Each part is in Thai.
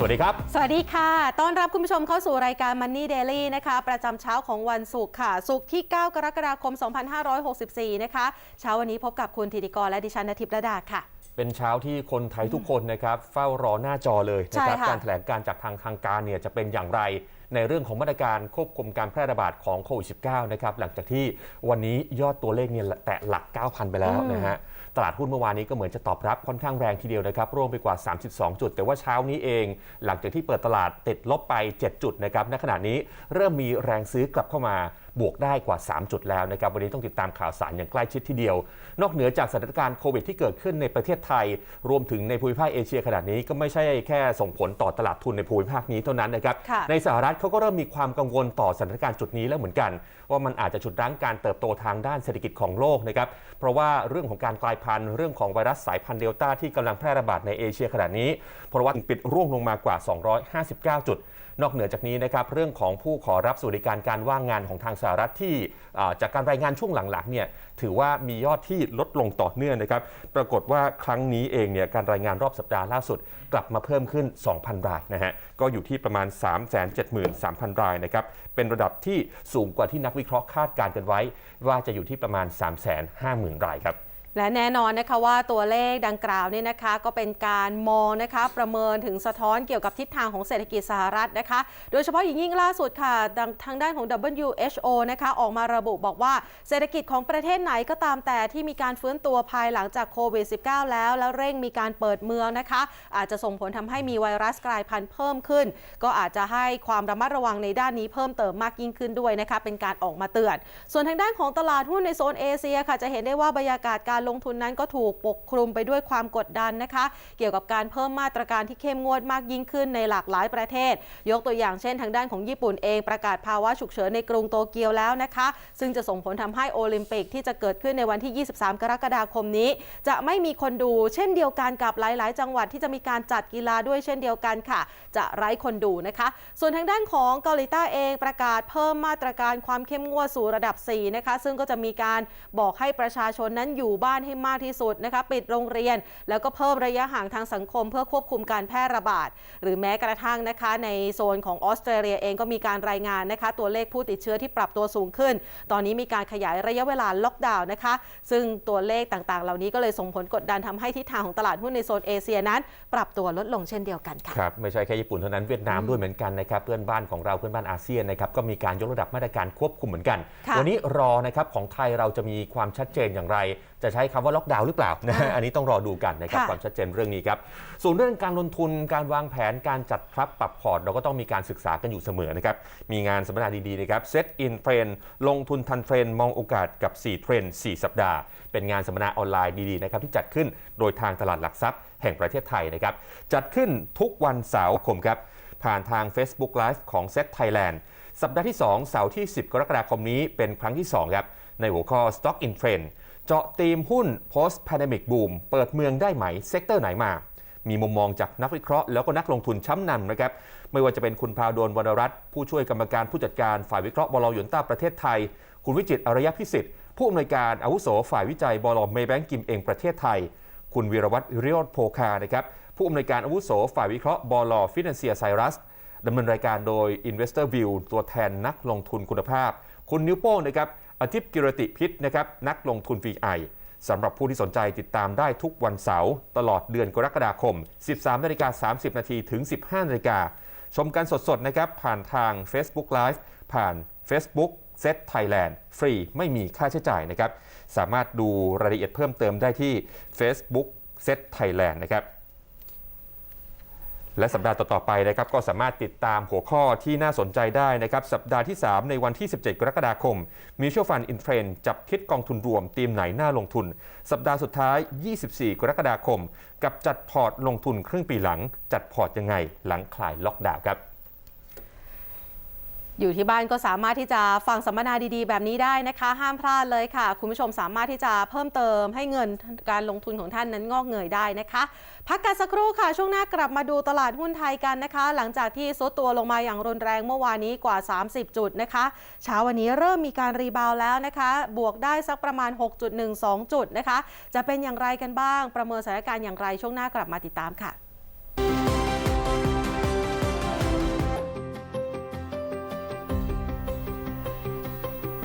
สวัสดีครับ สวัสดีค่ะ ต้อนรับคุณผู้ชมเข้าสู่รายการ Money Daily นะคะ ประจำเช้าของวันศุกร์ค่ะ ศุกร์ที่ 9 กรกฎาคม 2564 นะคะ เช้าวันนี้พบกับคุณธิติกรและดิฉันนทิพย์ระดาค่ะ เป็นเช้าที่คนไทยทุกคนนะครับ เฝ้ารอหน้าจอเลยนะครับใช่ค่ะการแถลงการจากทางทางการเนี่ยจะเป็นอย่างไรในเรื่องของมาตรการควบคุมการแพร่ระบาดของโควิด -19 นะครับหลังจากที่วันนี้ยอดตัวเลขเนี่ยแตะหลัก 9,000 ไปแล้วนะฮะ ตลาดหุ้นเมื่อวานนี้ก็เหมือนจะตอบรับค่อนข้างแรงทีเดียวนะครับร่วงไปกว่า 32 จุด แต่ว่าเช้านี้เอง หลังจากที่เปิดตลาดติดลบไป 7 จุดนะครับณขณะนี้เริ่มมีแรงซื้อกลับเข้ามา บวกได้กว่า 3 จุดแล้วนะครับวันนี้ต้องติดตามข่าวสารอย่างใกล้ชิดทีเดียว นอกเหนือจากสถานการณ์โควิดที่เกิดขึ้นในประเทศไทย รวมถึงในภูมิภาคเอเชียขนาดนี้ก็ไม่ใช่แค่ส่งผลต่อตลาดทุนในภูมิภาคนี้เท่านั้นนะครับในสหรัฐเขาก็เริ่มมีความกังวลต่อสถานการณ์จุดนี้แล้วเหมือนกัน ว่ามันอาจจะฉุดรั้งการเติบโตทางด้านเศรษฐกิจของโลกนะครับเพราะว่าเรื่องของการกลายพันธุ์เรื่องของไวรัสสายพันธุ์เดลต้าที่กำลังแพร่ระบาดในเอเชียขนาดนี้เพราะว่าปิดร่วงลงมากว่า 259 จุด นอกเหนือจากนี้นะครับเรื่องของผู้ขอรับสวัสดิการการว่างงานของทางสหรัฐที่จากการรายงานช่วงหลังๆเนี่ยถือว่ามียอดที่ลดลงต่อเนื่องนะครับปรากฏว่าครั้งนี้เองเนี่ยการรายงานรอบสัปดาห์ล่าสุด กลับมาเพิ่มขึ้น 2,000 รายนะฮะก็อยู่ที่ประมาณ 373,000 รายนะครับเป็นระดับที่สูงกว่าที่นักวิเคราะห์คาดการณ์กันไว้ ว่าจะอยู่ที่ประมาณ 350,000 รายครับ และแน่นอนนะคะว่าตัวเลขดังกล่าวเนี่ยนะคะก็เป็นการมองนะคะประเมินถึงสะท้อนเกี่ยวกับทิศทางของเศรษฐกิจสหรัฐนะคะ โดยเฉพาะอย่างยิ่งล่าสุดค่ะทางด้านของ WHO นะคะออกมาระบุบอกว่าเศรษฐกิจของประเทศไหนก็ตามแต่ที่มีการฟื้นตัวภายหลังจากโควิด -19 แล้ว แล้วเร่งมีการเปิดเมืองนะคะ อาจจะส่งผลทำให้มีไวรัสกลายพันธุ์เพิ่มขึ้น ก็อาจจะให้ความระมัดระวังในด้านนี้เพิ่มเติมมากยิ่งขึ้นด้วยนะคะเป็นการออกมาเตือน ส่วนทางด้านของตลาดหุ้นในโซนเอเชียค่ะจะเห็นได้ว่าบรรยากาศการลงทุนนั้นก็ถูกปกคลุมไปด้วยความกดดันนะคะ เกี่ยวกับการเพิ่มมาตรการที่เข้มงวดมากยิ่งขึ้นในหลากหลายประเทศ ยกตัวอย่างเช่น ทางด้านของญี่ปุ่นเองประกาศภาวะฉุกเฉินในกรุงโตเกียวแล้วนะคะ ซึ่งจะส่งผลทำให้โอลิมปิกที่จะเกิดขึ้นในวันที่ 23 กรกฎาคมนี้ จะไม่มีคนดู เช่นเดียวกันกับหลาย ๆ จังหวัดที่จะมีการจัดกีฬาด้วยเช่นเดียวกันค่ะ จะไร้คนดูนะคะ ส่วนทางด้านของเกาหลีใต้เองประกาศเพิ่มมาตรการความเข้มงวดสู่ระดับ 4 นะคะ ซึ่งก็จะมีการบอกให้ประชาชนนั้นอยู่บ้านบ้านให้มากที่สุดนะคะปิดโรงเรียน แล้วก็เพิ่มระยะห่างทางสังคม เพื่อควบคุมการแพร่ระบาด หรือแม้กระทั่งนะคะในโซนของออสเตรเลียเองก็มีการรายงานนะคะตัวเลขผู้ติดเชื้อที่ปรับตัวสูงขึ้น ตอนนี้มีการขยายระยะเวลาล็อกดาวน์นะคะ ซึ่งตัวเลขต่างๆ เหล่านี้ก็เลยส่งผลกดดันทำให้ทิศทางของตลาดหุ้นในโซนเอเชียนั้น ปรับตัวลดลงเช่นเดียวกันค่ะครับไม่ใช่แค่ญี่ปุ่นเท่านั้นเวียดนามด้วยเหมือนกันนะครับเพื่อนบ้านของเราเพื่อนบ้านอาเซียนนะครับก็มีการยกระดับมาตรการควบคุมเหมือนกันค่ะวันี้รอนะครับของไทยเราจะมีความชัดเจนอย่างไรจะใช้คำว่าล็อกดาวน์หรือเปล่านะฮะอ่าอันนี้ต้องรอดูกันนะครับค่ะความชัดเจนเรื่องนี้ครับส่วนเรื่องการลงทุนการวางแผนการจัดทรัพย์ปรับพอร์ตเราก็ต้องมีการศึกษากันอยู่เสมอนะครับมีงานสัมมนาดีๆนะครับ Set in Trend ลงทุนทันเทรนด์มองโอกาสกับ 4 เทรนด์4สัปดาห์ เป็นงานสัมมนาออนไลน์ดีๆนะครับที่จัดขึ้นโดยทางตลาดหลักทรัพย์แห่งประเทศไทยนะครับจัดขึ้นทุกวันเสาร์คมครับผ่านทาง Facebook Live ของ Set Thailand สัปดาห์ที่ 2 เสาร์ที่ 10 กรกฎาคมนี้เป็นครั้งที่ 2 ครับ ในหัวข้อ Stock in Trend เจาะธีมหุ้น Post Pandemic Boom เปิดเมืองได้ไหม เซกเตอร์ไหนมา มีมุมมองจากนักวิเคราะห์แล้วก็นักลงทุนช้ำนำนะครับ ไม่ว่าจะเป็นคุณพาวโดนวรรณรัตน์ผู้ช่วยกรรมการผู้จัดการฝ่ายวิเคราะห์บลยนต้าประเทศไทย คุณวิจิตอารยพิสิทธิ์ผู้อำนวยการอาวุโสฝ่ายวิจัยบลเมย์แบงกิมเองประเทศไทย คุณวีรวัตรเรียดโพคานะครับผู้อำนวยการอาวุโสฝ่ายวิเคราะห์บลฟินแลนเซียไซรัสดำเนินรายการโดย Investor View ตัวแทนนักลงทุนคุณภาพ คุณนิ้วโป้งนะครับ อาทิตย์กิรติพิษนะครับนักลงทุน VI สำหรับผู้ที่สนใจติดตามได้ทุกวันเสาร์ตลอดเดือนกรกฎาคม 13นาฬิกา30นาทีถึง 15นาฬิกาชมกันสดๆนะครับผ่านทาง Facebook Live ผ่าน Facebook Set Thailand ฟรีไม่มีค่าใช้จ่ายนะครับ สามารถดูรายละเอียดเพิ่มเติมได้ที่ Facebook Set Thailand นะครับ และสัปดาห์ต่อ ๆ ไปนะครับก็สามารถติดตามหัวข้อที่น่าสนใจได้นะครับ สัปดาห์ที่ 3 ในวันที่ 17 กรกฎาคม Mutual Fund in Trend จับทิศกองทุนรวมทีมไหนน่าลงทุน สัปดาห์สุดท้าย 24 กรกฎาคม กับจัดพอร์ตลงทุนครึ่งปีหลัง จัดพอร์ตยังไงหลังคลายล็อกดาวน์ครับ อยู่ที่บ้านก็สามารถที่จะฟังสัมมนาดีๆ แบบนี้ได้นะคะ ห้ามพลาดเลยค่ะ คุณผู้ชมสามารถที่จะเพิ่มเติมให้เงินการลงทุนของท่านนั้นงอกเงยได้นะคะ พักกันสักครู่ค่ะ ช่วงหน้ากลับมาดูตลาดหุ้นไทยกันนะคะ หลังจากที่ซุดตัวลงมาอย่างรุนแรงเมื่อวานนี้กว่า 30 จุดนะคะ เช้าวันนี้เริ่มมีการรีบาวแล้วนะคะ บวกได้สักประมาณ 6.12 จุดนะคะ จะเป็นอย่างไรกันบ้าง ประเมินสถานการณ์อย่างไรช่วงหน้ากลับมาติดตามค่ะ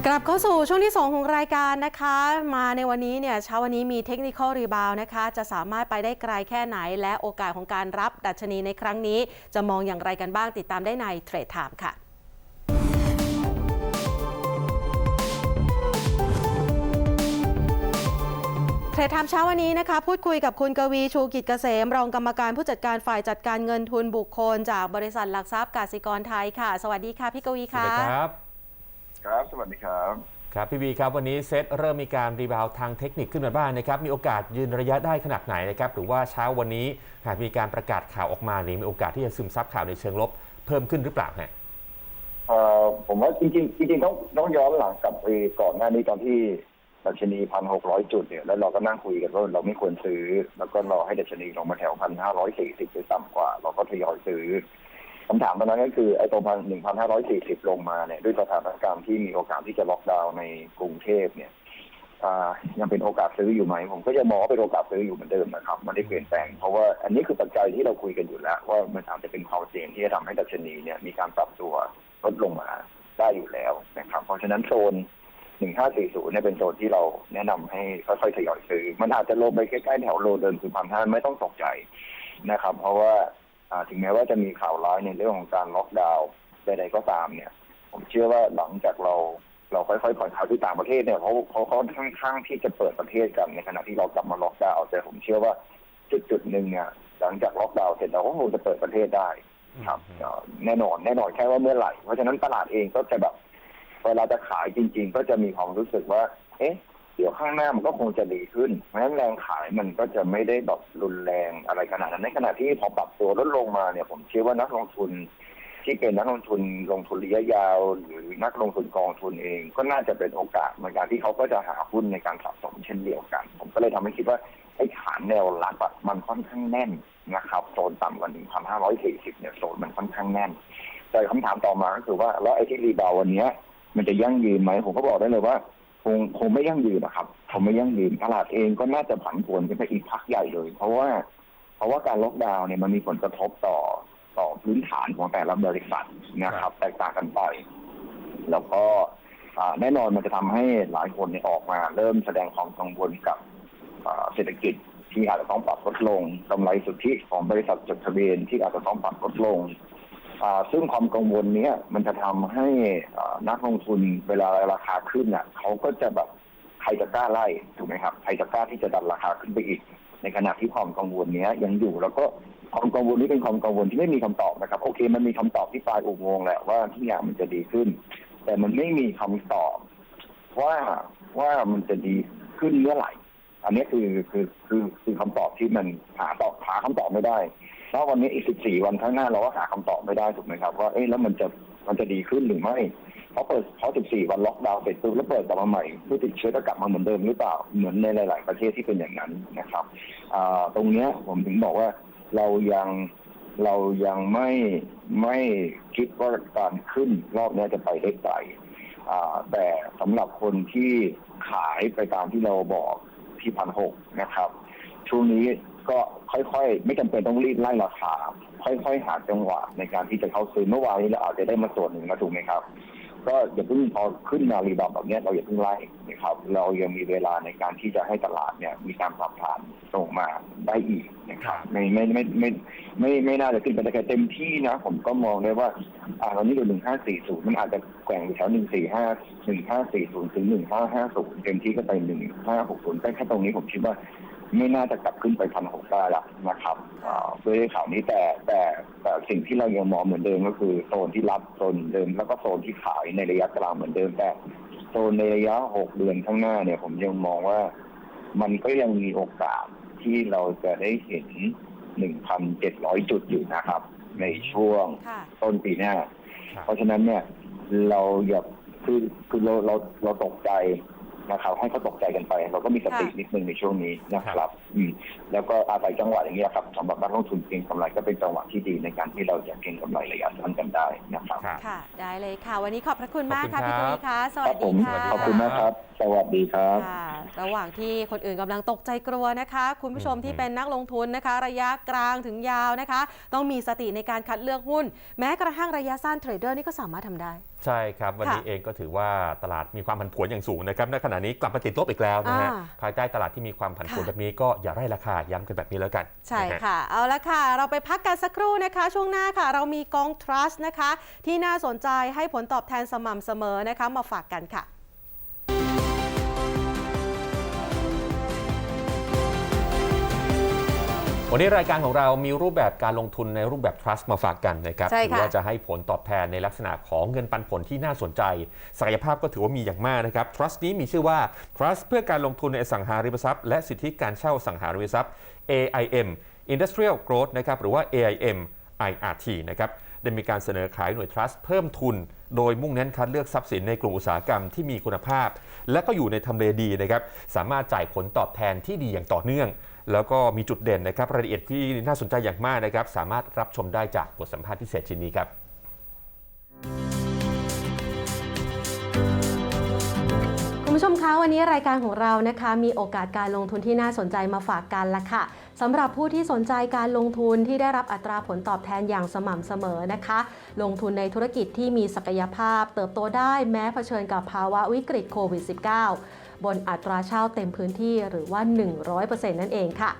กลับเข้าสู่ช่วงที่ 2 ของรายการนะคะ มาในวันนี้เนี่ยเช้าวันนี้มีเทคนิคอลรีบาวนะคะ จะสามารถไปได้ไกลแค่ไหน และโอกาสของการรับดัชนีในครั้งนี้ จะมองอย่างไรกันบ้างติดตามได้ในเทรดไทม์ค่ะเทรดไทม์เช้าวันนี้นะคะ พูดคุยกับคุณกวีชูกิจเกษม รองกรรมการผู้จัดการฝ่ายจัดการเงินทุนบุคคล จากบริษัทหลักทรัพย์กสิกรไทยค่ะ สวัสดีค่ะพี่กวีค่ะสวัสดีครับ ครับ สวัสดีครับ ครับพี่บีครับวันนี้เซตเริ่มมีการรีบาวด์ทางเทคนิคขึ้นมาบ้างนะครับมีโอกาสยืนระยะได้ขนาดไหนนะครับหรือว่าเช้าวันนี้หากมีการประกาศข่าวออกมานี่มีโอกาสที่จะซึมซับข่าวในเชิงลบเพิ่มขึ้นหรือเปล่าฮะเอ่อผมว่าจริงๆจริงๆต้องต้องย้อนหลังกลับไปก่อนหน้านี้ตอนที่ดัชนีพันหกร้อยจุดเนี่ยแล้วเราก็นั่งคุยกันว่าเราไม่ควรซื้อ แล้วก็รอให้ดัชนีลงมาแถวพันห้าร้อยสี่สิบหรือต่ำกว่า เราก็ทยอยซื้อ คำถามตอนนั้นก็คือไอ้ตรงพันหนึ่งพันห้าร้อยสี่สิบลงมาเนี่ยด้วยสถานการณ์ที่มีโอกาสที่จะล็อกดาวน์ในกรุงเทพเนี่ยยังเป็นโอกาสซื้ออยู่ไหม ผมก็จะมองว่าเป็นโอกาสซื้ออยู่เหมือนเดิมนะครับ มันได้เปลี่ยนแปลง เพราะว่าอันนี้คือปัจจัยที่เราคุยกันอยู่แล้ว ว่ามันอาจจะเป็นความเสี่ยงที่จะทำให้ดัชนีเนี่ยมีการปรับตัวลดลงมาได้อยู่แล้วนะครับ เพราะฉะนั้นโซน 1540 เนี่ยเป็นโซนที่เราแนะนำให้ค่อยๆทยอยซื้อ มันอาจจะลงไปใกล้ๆแถวโลเดิมคือพันห้าไม่ต้องตกใจนะครับ เพราะว่า ถึงแม้ว่าจะมีข่าวร้ายในเรื่องของการล็อกดาวน์ใดๆก็ตามเนี่ย ผมเชื่อว่าหลังจากเราเราค่อยๆผ่อนคลายที่ต่างประเทศเนี่ยเขาเขาเขาค่อนข้างที่จะเปิดประเทศกันในขณะที่เรากลับมาล็อกดาวน์แต่ผมเชื่อว่าจุดจุดๆหนึ่งเนี่ยหลังจากล็อกดาวน์เสร็จเราก็คงจะเปิดประเทศได้ ครับเอ่อแน่นอนแน่นอนแค่ว่าเมื่อไหร่เพราะฉะนั้นตลาดเองก็จะแบบเวลาจะขายจริง ๆ ก็จะมีความรู้สึกว่า เอ๊ะ เดี๋ยวข้างหน้ามันก็คงจะดีขึ้นเพราะฉะนั้นแรงขายมันก็จะไม่ได้แบบรุนแรงอะไรขนาดนั้นในขณะที่พอปรับตัวลดลงมาเนี่ยผมเชื่อว่านักลงทุน ที่เป็นนักลงทุนลงทุนระยะยาว หรือนักลงทุนกองทุนเอง ก็น่าจะเป็นโอกาสเหมือนกันที่เขาก็จะหาหุ้นในการสะสมเช่นเดียวกัน ผมก็เลยทำให้คิดว่าไอ้ฐานแนวรับอะมันค่อนข้างแน่นนะครับโซนต่ำกว่า1,540เนี่ยโซนมันค่อนข้างแน่น แต่คำถามต่อมาก็คือว่าแล้วไอ้ที่รีบาวด์วันเนี้ยมันจะยั่งยืนไหมผมก็บอกได้เลยว่า คงคงไม่ยั่งยืนนะครับคงไม่ยั่งยืนตลาดเองก็น่าจะผันผวนกันไปอีกพักใหญ่เลย เพราะว่า เพราะว่าการล็อกดาวน์เนี่ยมันมีผลกระทบต่อต่อพื้นฐานของแต่ละบริษัทนะครับ แตกต่างกันไป แล้วก็อ่าแน่นอนมันจะทำให้หลายคนเนี่ยออกมา เริ่มแสดงความกังวลกับอ่าเศรษฐกิจที่อาจจะต้องปรับลดลงกำไรสุทธิของบริษัทจดทะเบียนที่อาจจะต้องปรับลดลงอ่า ซึ่งความกังวลเนี้ยมันจะทำให้นักลงทุนเวลาราคาขึ้นน่ะเขาก็จะแบบใครจะกล้าไล่ถูกไหมครับใครจะกล้าที่จะดันราคาขึ้นไปอีก ในขณะที่ความกังวลเนี้ยยังอยู่แล้วก็ความกังวลนี้เป็นความกังวลที่ไม่มีคำตอบนะครับ โอเค มันมีคำตอบที่ปลายอุโมงค์แหละว่าทุกอย่างมันจะดีขึ้น แต่มันไม่มีคำตอบว่าว่ามันจะดีขึ้นเมื่อไหร่ อันนี้คือคือคือคือคำตอบที่มันหาตอบหาคำตอบไม่ได้แล้ววันนี้อีก 14 วันข้างหน้าเราก็หาคำตอบไม่ได้ถูกไหมครับว่าเอ๊ะแล้วมันจะมันจะดีขึ้นหรือไม่เพราะเปิดเพราะ14 วันล็อกดาวน์เสร็จปุ๊บแล้วเปิดกลับมาใหม่ผู้ติดเชื้อจะกลับมาเหมือนเดิมหรือเปล่าเหมือนในหลาย ๆ ประเทศที่เป็นอย่างนั้นนะครับตรงเนี้ยผมถึงบอกว่าเรายังเรายังไม่ไม่คิดว่าการขึ้นรอบนี้จะไปได้ไกลแต่สำหรับคนที่ขายไปตามที่เราบอก ที่พันหกนะครับ ช่วงนี้ก็ค่อยๆ ไม่จำเป็นต้องรีบไล่ราคา ค่อยๆ หาจังหวะในการที่จะเข้าซื้อเมื่อวานนี้เราอาจจะได้มาส่วนหนึ่งนะถูกไหมครับ ก็อย่าเพิ่งพอขึ้นมารีบาวด์แบบเนี้ยเราอย่าเพิ่งไล่นะครับเรายังมีเวลาในการที่จะให้ตลาดเนี่ยมีการปรับฐานลงมาได้อีกนะครับไม่ไม่ไม่ไม่ไม่ไม่ไม่น่าจะขึ้นไปได้แค่เต็มที่นะ ผมก็มองได้ว่าอ่าตอนนี้ดูหนึ่งห้าสี่ศูนย์มันอาจจะแกว่งอยู่แถวหนึ่งสี่ห้าหนึ่งห้าสี่ศูนย์ถึงหนึ่งห้าห้าศูนย์เต็มที่ก็ไปหนึ่งห้าหกศูนย์แค่ตรงนี้ผมคิดว่า ไม่น่าจะกลับขึ้นไปพันหกได้ละนะครับอ่าด้วยข่าวนี้แต่แต่แต่สิ่งที่เรายังมองเหมือนเดิมก็คือโซนที่รับโซนเดิมแล้วก็โซนที่ขายในระยะกลางเหมือนเดิม แต่โซนในระยะหกเดือนข้างหน้าเนี่ย ผมยังมองว่ามันก็ยังมีโอกาสที่เราจะได้เห็นหนึ่งพันเจ็ดร้อยจุดอยู่นะครับ ในช่วงค่ะต้นปีหน้าครับเพราะฉะนั้นเนี่ย เราอย่าคือคือเราเราเราตกใจ นะครับให้เขาตกใจกันไป เราก็มีสติค่ะนิดนึงในช่วงนี้นะครับอืมแล้วก็อาศัยจังหวะอย่างนี้ยครับสำหรับนักลงทุนเก็งกำไรก็เป็นจังหวะที่ดีในการที่เราจะเก็งกำไรระยะสั้นกันได้นะครับครับค่ะ ได้เลยค่ะ วันนี้ขอบพระคุณมากค่ะขอบคุณพี่คกรับวีค่ะสควัรัสผดีมค่ะ ขอบคุณมากครับ สวัสดีครับ ค่ะระหว่างที่คนอื่นกำลังตกใจกลัวนะคะ คุณผู้ชมอืมที่เป็นนักลงทุนนะคะ ระยะกลางถึงยาวนะคะ ต้องมีสติในการคัดเลือกหุ้น แม้กระทั่งระยะสั้นเทรดเดอร์นี่ก็สามารถทำได้ ใช่ครับ วันนี้ค่ะเองก็ถือว่าตลาดมีความผันผวนอย่างสูงนะครับในขณะนี้กลับมาติดลบอีกแล้วนะฮะอ่า ภายใต้ตลาดที่มีความผันผวนค่ะแบบนี้ก็อย่าไล่ราคาย้ำกันแบบนี้แล้วกันใช่นฮ ค่ะ เอาละค่ะ เราไปพักกันสักครู่นะคะ ช่วงหน้าค่ะ เรามีกอง trust นะคะ ที่น่าสนใจให้ผลตอบแทนสม่ำเสมอนะคะ มาฝากกันค่ะ วันนี้รายการของเรามีรูปแบบการลงทุนในรูปแบบ trust มาฝากกันนะครับใช่ถืค่ะว่าจะให้ผลตอบแทนในลักษณะของเงินปันผลที่น่าสนใจ ศักยภาพก็ถือว่ามีอย่างมากนะครับ trust นี้มีชื่อว่า trust เพื่อการลงทุนในอสังหาริมทรัพย์และสิทธิการเช่าอสังหาริมทรัพย์ AIM Industrial Growth นะครับหรือว่า AIM IRT นะครับ ได้มีการเสนอขายหน่วย trust เพิ่มทุน โดยมุ่งเน้นคัดเลือกทรัพย์สินในกลุ่มอุตสาหกรรมที่มีคุณภาพ และก็อยู่ในทำเลดีนะครับสามารถจ่ายผลตอบแทนที่ดีอย่างต่อเนื่อง แล้วก็มีจุดเด่นนะครับรายละเอียดที่น่าสนใจอย่างมากนะครับสามารถรับชมได้จากบทสัมภาษณ์พิเศษชิ้นนี้ครับ ผู้ชมคะวันนี้รายการของเรานะคะ มีโอกาสการลงทุนที่น่าสนใจมาฝากกันละค่ะสำหรับผู้ที่สนใจการลงทุนที่ได้รับอัตราผลตอบแทนอย่างสม่ำเสมอนะคะ ลงทุนในธุรกิจที่มีศักยภาพ เติบโตได้แม้เผชิญกับภาวะวิกฤตโควิด -19 บนอัตราเช่าเต็มพื้นที่หรือว่า 100%นั่นเองค่ะ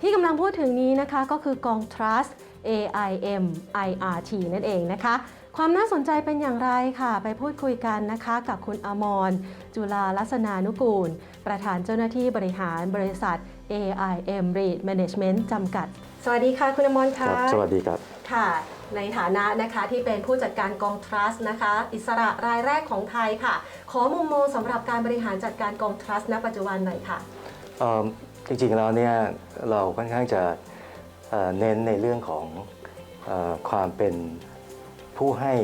ที่กำลังพูดถึงนี้นะคะก็คือกอง Trust AIM IRT นั่นเองนะคะ ความน่าสนใจเป็นอย่างไรค่ะ ไปพูดคุยกันนะคะกับคุณอมร จุลาลัษนานุกูล ประธานเจ้าหน้าที่บริหารบริษัท AIM REIT Management จำกัด สวัสดีค่ะคุณอมรครัค่ะบสวัสดีครับค่ะ ในฐานะนะคะที่เป็นผู้จัดการกอง Trust นะคะ อิสระรายแรกของไทยค่ะ ขอมุมมองสำหรับการบริหารจัดการกอง Trust ณปัจจุบันหน่อยค่ะเอิ่มจริงๆแล้วเนี่ยเราค่อนข้างจะเอ่อเน้นในเรื่องของเออความเป็น ผู้ให้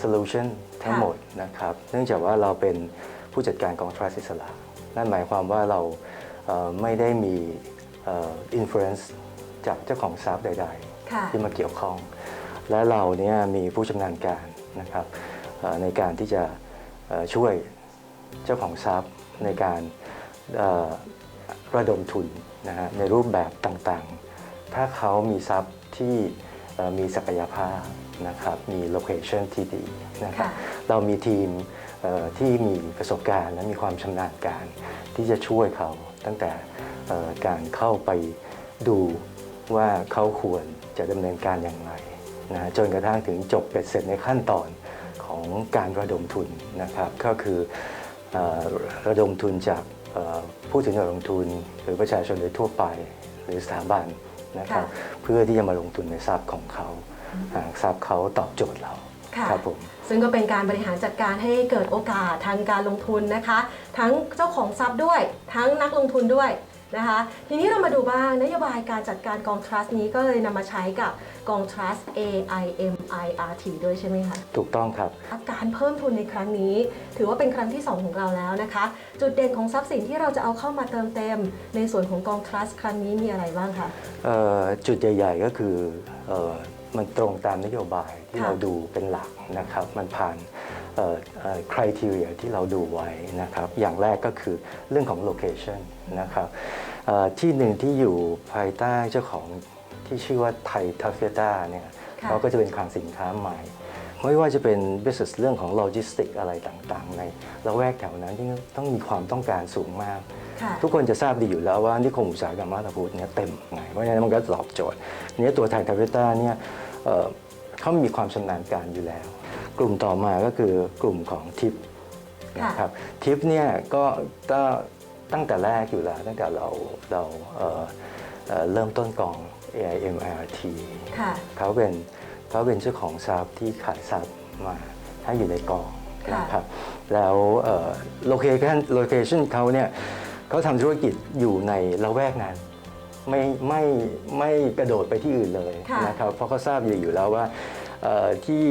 solution ทั้งหมดนะครับ เนื่องจากว่าเราเป็นผู้จัดการกองทรัสอิสระนั่นหมายความว่าเราเอ่อไม่ได้มีเอ่อ influence จากเจ้าของทรัพย์ใดค่ะๆที่มาเกี่ยวข้อง และเราเนี่ยมีผู้ชำนาญการนะครับเอ่อในการที่จะเอ่อช่วยเจ้าของทรัพย์ในการเอ่อระดมทุนนะฮะในรูปแบบต่างๆ ถ้าเขามีทรัพย์ที่เอ่อมีศักยภาพ นะครับมีโลเคชันที่ดีนะครับค่ะเรามีทีมเอ่อที่มีประสบการณ์และมีความชำนาญการที่จะช่วยเขาตั้งแต่เอ่อการเข้าไปดูว่าเขาควรจะดำเนินการอย่างไรนะฮะจนกระทั่งถึงจบเป็ดเสร็จในขั้นตอนของการระดมทุนนะครับ ก็คือเอ่อระดมทุนจากเอ่อผู้ถือหุ้นลงทุน หรือประชาชนโดยทั่วไปหรือสถาบันนะครับค่ะเพื่อที่จะมาลงทุนในทรัพย์ของเขาหาก ทรัพย์เขาตอบโจทย์เราค่ะครับผม ซึ่งก็เป็นการบริหารจัดการให้เกิดโอกาสทางการลงทุนนะคะ ทั้งเจ้าของทรัพย์ด้วย ทั้งนักลงทุนด้วยนะคะ ทีนี้เรามาดูบ้างนโยบายการจัดการกอง trust นี้ก็เลยนำมาใช้กับกอง trust AIM IRT ด้วยใช่ไหมคะถูกต้องครับ การเพิ่มทุนในครั้งนี้ ถือว่าเป็นครั้งที่ 2 ของเราแล้วนะคะ จุดเด่นของทรัพย์สินที่เราจะเอาเข้ามาเติมเต็ม ในส่วนของกอง trust ครั้งนี้มีอะไรบ้างคะ เอ่อจุดใหญ่ ๆ ก็คือเอ่อ มันตรงตามนโยบายที่ค่ะเราดูเป็นหลักนะครับ มันผ่านคุณทีเรียที่เราดูไว้นะครับ อย่างแรกก็คือเรื่องของโลเคชันนะครับเอ่อที่หนึ่งที่อยู่ภายใต้เจ้าของที่ชื่อว่าไทยทัฟเฟต้าเนี่ยค่ะเขาก็จะเป็นคลังสินค้าใหม่ ไม่ว่าจะเป็น business เรื่องของโลจิสติกอะไรต่างๆ ในละแวกแถวนั้นที่ต้องมีความต้องการสูงมากค่ะทุกคนจะทราบดีอยู่แล้วว่านิคมอุตสาหกรรมมาตาพุทธเนี่ยเต็มไงเพราะฉะนั้นมันก็ตอบโจทย์เนี่ยตัวไทยทาเวต้าเนี่ย เอ่อเขามีความชำนาญการอยู่แล้ว กลุ่มต่อมาก็คือกลุ่มของทิปนะครับทิปเนี่ยก็ก็ตั้งแต่แรกอยู่แล้ว ตั้งแต่เราเราเอ่อเอ่อเริ่มต้นกอง AIM IRT ค่ะเขาเป็นเขาเป็นเจ้าของทรัพย์ที่ขายทรัพย์มาให้อยู่ในกองค่ะนะครับแล้วโลเคชันโลเคชันเขาเนี่ยเขาทำธุรกิจอยู่ในละแวกนั้น ไม่ไม่ไม่กระโดดไปที่อื่นเลยค่ะ นะครับเพราะเขาทราบดีอยู่แล้วว่าเอ่อที่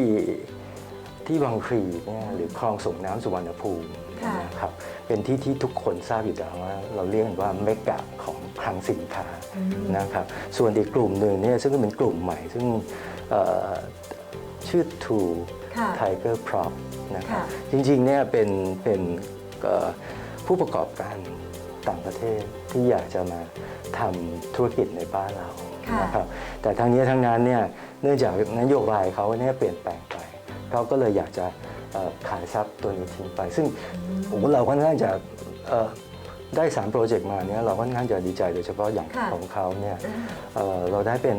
ที่บางพลีเนี่ยหรือคลองส่งน้ำสุวรรณภูมิค่ะ นะครับเป็นที่ที่ทุกคนทราบอยู่แล้วว่าเราเรียกกันว่าเมกะของคลังสินค้าอืมนะครับส่วนอีกกลุ่มหนึ่งเนี่ยซึ่งเป็นกลุ่มใหม่ ซึ่งเอ่อชื่อ True ค่ะ Tiger Prop นะครับค่ะ จริงๆเนี่ยเป็นเป็นเอ่อผู้ประกอบการต่างประเทศ ที่อยากจะมาทำธุรกิจในบ้านเราค่ะนะครับแต่ทั้งนี้ทั้งนั้นเนี่ยเนื่องจากนโยบายเขาเนี่ยเปลี่ยนแปลงไปเขาก็เลยอยากจะเอ่อขายทรัพย์ตัวนี้ทิ้งไป ซึ่งโอ้โหเราค่อนข้างจะเอ่อได้3โปรเจกต์มาเนี่ยเราค่อนข้างจะดีใจโดยเฉพาะอย่างค่ะ ของเขาเนี่ย เอ่อเราได้เป็น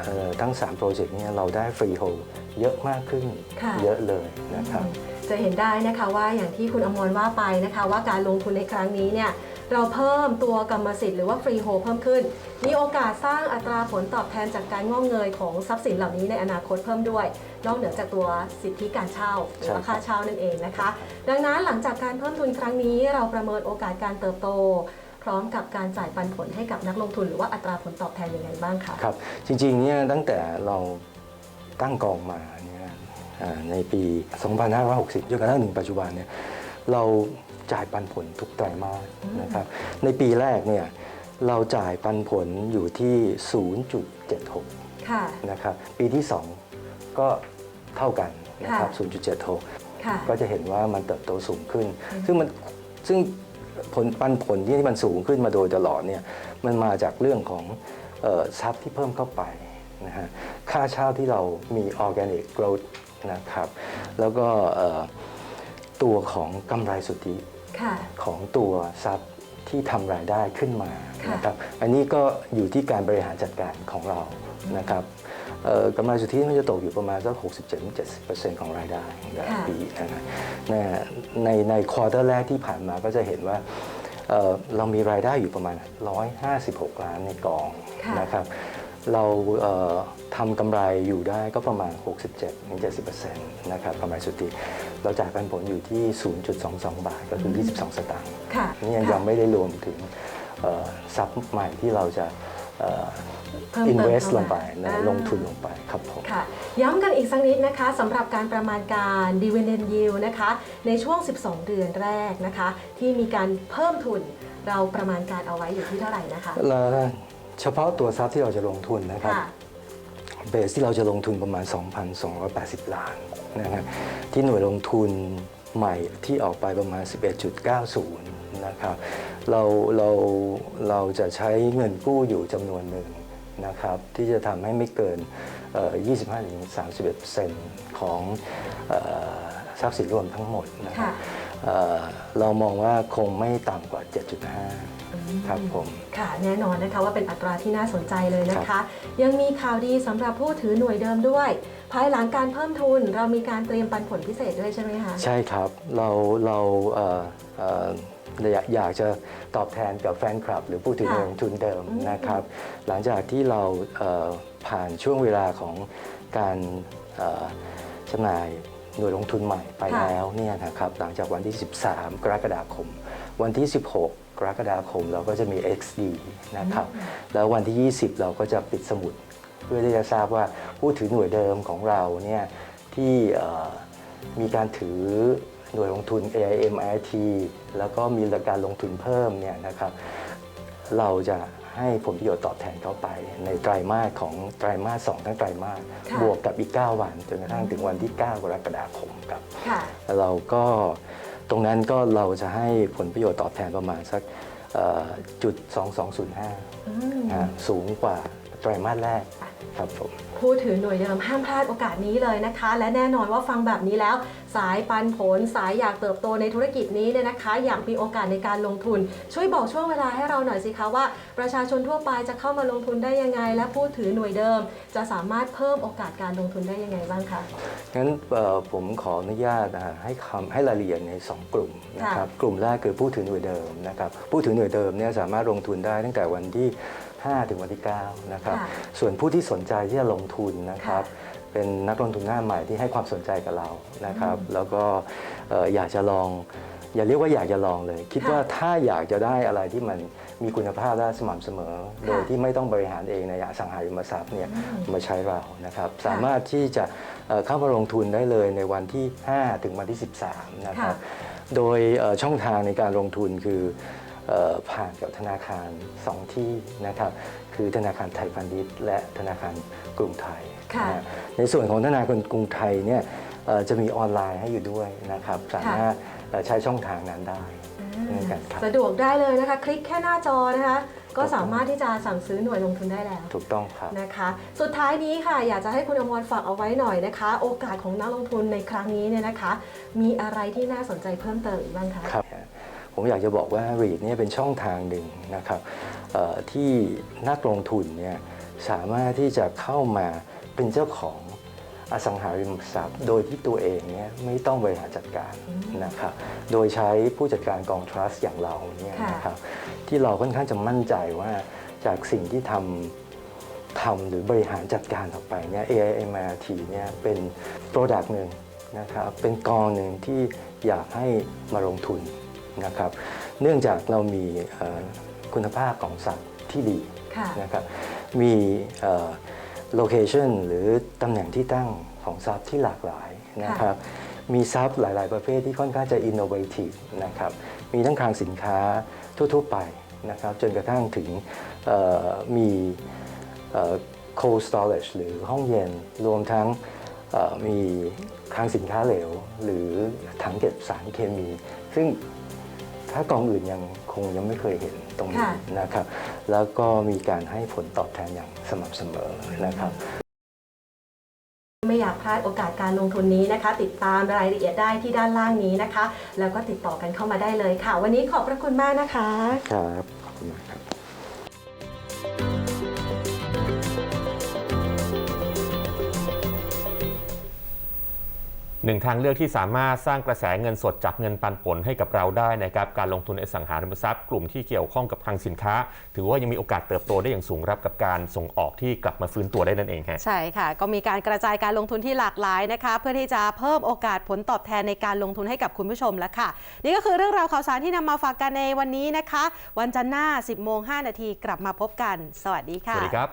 เอ่อทั้ง 3 โปรเจกต์เนี่ยเราได้ฟรีโฮลเยอะมากขึ้นค่ะ เยอะเลยนะครับ จะเห็นได้นะคะว่าอย่างที่คุณอมรว่าไปนะคะ ว่าการลงทุนในครั้งนี้เนี่ย เราเพิ่มตัวกรรมสิทธิ์หรือว่าฟรีโฮเพิ่มขึ้น มีโอกาสสร้างอัตราผลตอบแทนจากการงอกเงยของทรัพย์สินเหล่านี้ในอนาคตเพิ่มด้วย นอกเหนือจากตัวสิทธิการเช่าหรือว่าค่าเช่านั่นเองนะคะ ดังนั้นหลังจากการเพิ่มทุนครั้งนี้ เราประเมินโอกาสการเติบโตพร้อมกับการจ่ายปันผลให้กับนักลงทุนหรือว่าอัตราผลตอบแทนยังไงบ้างคะครับ จริงๆเนี่ยตั้งแต่เราตั้งกองมาเนี่ยอ่าในปี 2560จนกระทั่งถึงปัจจุบันเนี่ยเรา จ่ายปันผลทุกไตรมาสนะครับ ในปีแรกเนี่ยเราจ่ายปันผลอยู่ที่ 0.76ค่ะนะครับ ปีที่ 2 ก็เท่ากันนะครับ 0.76ค่ะก็จะเห็นว่ามันเติบโตสูงขึ้น ซึ่งมันซึ่งผลปันผลที่มันสูงขึ้นมาโดยตลอดเนี่ยมันมาจากเรื่องของเออทรัพย์ที่เพิ่มเข้าไปนะฮะค่าเช่าที่เรามี organic growth นะครับ แล้วก็เอ่อตัวของกำไรสุทธิค่ะ ของตัวทรัพย์ที่ทำรายได้ขึ้นมาค่ะนะครับอันนี้ก็อยู่ที่การบริหารจัดการของเรานะครับเอ่อกำไรสุทธิมันจะตกอยู่ประมาณสัก67-70%ของรายได้แต่ละค่ะปีนะฮะในในในควอเตอร์แรกที่ผ่านมาก็จะเห็นว่าเอ่อเรามีรายได้อยู่ประมาณ 156 ล้านในกองค่ะนะครับ เราเอ่อทำกำไรอยู่ได้ก็ประมาณ 67-70%นะครับกำไรสุทธิเราจ่ายปันผลอยู่ที่ 0.22 บาทก็คือ 22 สตางค์ค่ะนี่ยังค่ะยังไม่ได้รวมถึงเอ่อทรัพย์ใหม่ที่เราจะเอ่อเพิ่มเติม invest เข้ามาลงไปนะอ่าลงทุนลงไปครับผมค่ะย้ำกันอีกสักนิดนะคะสำหรับการประมาณการ dividend yield นะคะ ในช่วง 12 เดือนแรกนะคะ ที่มีการเพิ่มทุนเราประมาณการเอาไว้อยู่ที่เท่าไหร่นะคะแล้ว เฉพาะตัวทรัพย์ที่เราจะลงทุนนะครับ ค่ะ เบสที่เราจะลงทุนประมาณ 2,280 ล้านนะครับที่หน่วยลงทุนใหม่ที่ออกไปประมาณ 11.90 นะครับ เราเราเราจะใช้เงินกู้อยู่จำนวนหนึ่งนะครับ ที่จะทำให้ไม่เกินเอ่อ25-31%ของเอ่อทรัพย์สินรวมทั้งหมดนะครับค่ะ เอ่อเรามองว่าคงไม่ต่ำกว่า 7.5 ครับผมค่ะแน่นอนนะคะว่าเป็นอัตราที่น่าสนใจเลยนะคะ ยังมีข่าวดีสำหรับผู้ถือหน่วยเดิมด้วย ภายหลังการเพิ่มทุนเรามีการเตรียมปันผลพิเศษด้วยใช่ไหมคะใช่ครับเราเราเอ่อเอ่ออยากอยากจะตอบแทนกับแฟนคลับ หรือผู้ถือค่ะเงินทุนเดิมอืมนะครับ หลังจากที่เราเอ่อผ่านช่วงเวลาของการเอ่อจำหน่ายหน่วยลงทุนใหม่ไปค่ะแล้วเนี่ยนะครับหลังจากวันที่ 13 กรกฎาคม วันที่ 16 กรกฎาคมเราก็จะมี XD นะครับ แล้ววันที่ 20 เราก็จะปิดสมุด เพื่อที่จะทราบว่าผู้ถือหน่วยเดิมของเราเนี่ยที่เอ่อมีการถือหน่วยลงทุน AIM IIT แล้วก็มีการลงทุนเพิ่มเนี่ยนะครับ เราจะให้ผลประโยชน์ตอบแทนเขาไป ในไตรมาสของไตรมาสสองทั้งไตรมาสค่ะบวกกับอีก 9 วันจนกระทั่งถึงวันที่ 9 กรกฎาคมครับค่ะเราก็ ตรงนั้นก็เราจะให้ผลประโยชน์ตอบแทนประมาณสักเอ่อจุด2205อืมนะฮะสูงกว่าไตรมาสแรกครับผม ผู้ถือหน่วยเดิมห้ามพลาดโอกาสนี้เลยนะคะ และแน่นอนว่าฟังแบบนี้แล้ว สายปันผลสายอยากเติบโตในธุรกิจนี้เนี่ยนะคะ อยากมีโอกาสในการลงทุน ช่วยบอกช่วงเวลาให้เราหน่อยสิคะว่า ประชาชนทั่วไปจะเข้ามาลงทุนได้ยังไง และผู้ถือหน่วยเดิม จะสามารถเพิ่มโอกาสการลงทุนได้ยังไงบ้างคะงั้นผมขออนุญาตให้คำให้รายละเอียดใน 2 กลุ่มนะครับกลุ่มแรกคือผู้ถือหน่วยเดิมนะครับผู้ถือหน่วยเดิมเนี่ยสามารถลงทุนได้ตั้งแต่วันที่ 5 ถึงวันที่ 9 นะครับค่ะส่วนผู้ที่สนใจที่จะลงทุนนะครับค่ะเป็นนักลงทุนหน้าใหม่ที่ให้ความสนใจกับเรานะครับ แล้วก็เอ่ออยากจะลอง อย่าเรียกว่าอยากจะลองเลย คิดค่ะว่าถ้าอยากจะได้อะไรที่มันมีคุณภาพและสม่ำเสมอ โดยที่ไม่ต้องบริหารเองในอสังหาริมทรัพย์เนี่ยอืมมาใช้เรานะครับ สามารถที่จะเอ่อเข้ามาลงทุนได้เลยในวันที่ 5 ถึงวันที่ 13 นะครับ โดยเอ่อช่องทางในการลงทุนคือเอ่อ ผ่านกับธนาคาร 2 ที่นะครับคือธนาคารไทยพาณิชย์และธนาคารกรุงไทยค่ะนะฮะในส่วนของธนาคารกรุงไทยเนี่ยเอ่อจะมีออนไลน์ให้อยู่ด้วยนะครับสามารถเอ่อใช้ช่องทางนั้นได้เหมือนกันครับสะดวกได้เลยนะคะ คลิกแค่หน้าจอนะคะ ก็สามารถที่จะสั่งซื้อหน่วยลงทุนได้แล้ว ถูกต้องครับนะคะ สุดท้ายนี้ค่ะ อยากจะให้คุณอมรฝากเอาไว้หน่อยนะคะ โอกาสของนักลงทุนในครั้งนี้เนี่ยนะคะ มีอะไรที่น่าสนใจเพิ่มเติมอีกบ้างคะครับ ผมอยากจะบอกว่า REIT เนี่ยเป็นช่องทางหนึ่งนะครับที่นักลงทุนเนี่ยสามารถที่จะเข้ามาเป็นเจ้าของอสังหาริมทรัพย์ โดยที่ตัวเองเนี่ยไม่ต้องบริหารจัดการนะครับ โดยใช้ผู้จัดการกองทรัสต์อย่างเราเนี่ยนะครับที่เราค่อนข้างจะมั่นใจว่าจากสิ่งที่ทำทำหรือบริหารจัดการออกไปเนี่ย AIMRT เนี่ยเป็น Product หนึ่งนะครับเป็นกองหนึ่งที่อยากให้มาลงทุน นะครับเนื่องจากเรามีเอ่อคุณภาพของสัตว์ที่ดีค่ะนะครับมีโลเคชันหรือตำแหน่งที่ตั้งของซับที่หลากหลายนะครับมีซับหลาย ๆ ประเภทที่ค่อนข้างจะอินโนเวทีฟนะครับมีทั้งคลังสินค้าทั่ว ๆ ไปนะครับจนกระทั่งถึงเอ่อมีเอ่อ cold storage หรือห้องเย็นรวมทั้งเอ่อมีคลังสินค้าเหลว หรือถังเก็บสารเคมี ซึ่ง ถ้ากองอื่นยังคงยังไม่เคยเห็นตรงนี้ค่ะ นะครับ แล้วก็มีการให้ผลตอบแทนอย่างสม่ำเสมอนะครับ ไม่อยากพลาดโอกาสการลงทุนนี้นะคะ ติดตามรายละเอียดได้ที่ด้านล่างนี้นะคะ แล้วก็ติดต่อกันเข้ามาได้เลยค่ะ วันนี้ขอบพระคุณมากนะคะ ครับขอบคุณมากครับ หนึ่งทางเลือกที่สามารถสร้างกระแสเงินสดจากเงินปันผลให้กับเราได้นะครับการลงทุนในอสังหาริมทรัพย์ กลุ่มที่เกี่ยวข้องกับคลังสินค้า ถือว่ายังมีโอกาสเติบโตได้อย่างสูงรับกับการส่งออกที่กลับมาฟื้นตัวได้นั่นเองฮะใช่ค่ะ ก็มีการกระจายการลงทุนที่หลากหลายนะคะ เพื่อที่จะเพิ่มโอกาสผลตอบแทนในการลงทุนให้กับคุณผู้ชมแล้วค่ะ นี่ก็คือเรื่องราวข่าวสารที่นำมาฝากกันในวันนี้นะคะ วันจันทร์หน้า 10โมง5นาทีกลับมาพบกัน สวัสดีสค่ะวัสดีครับ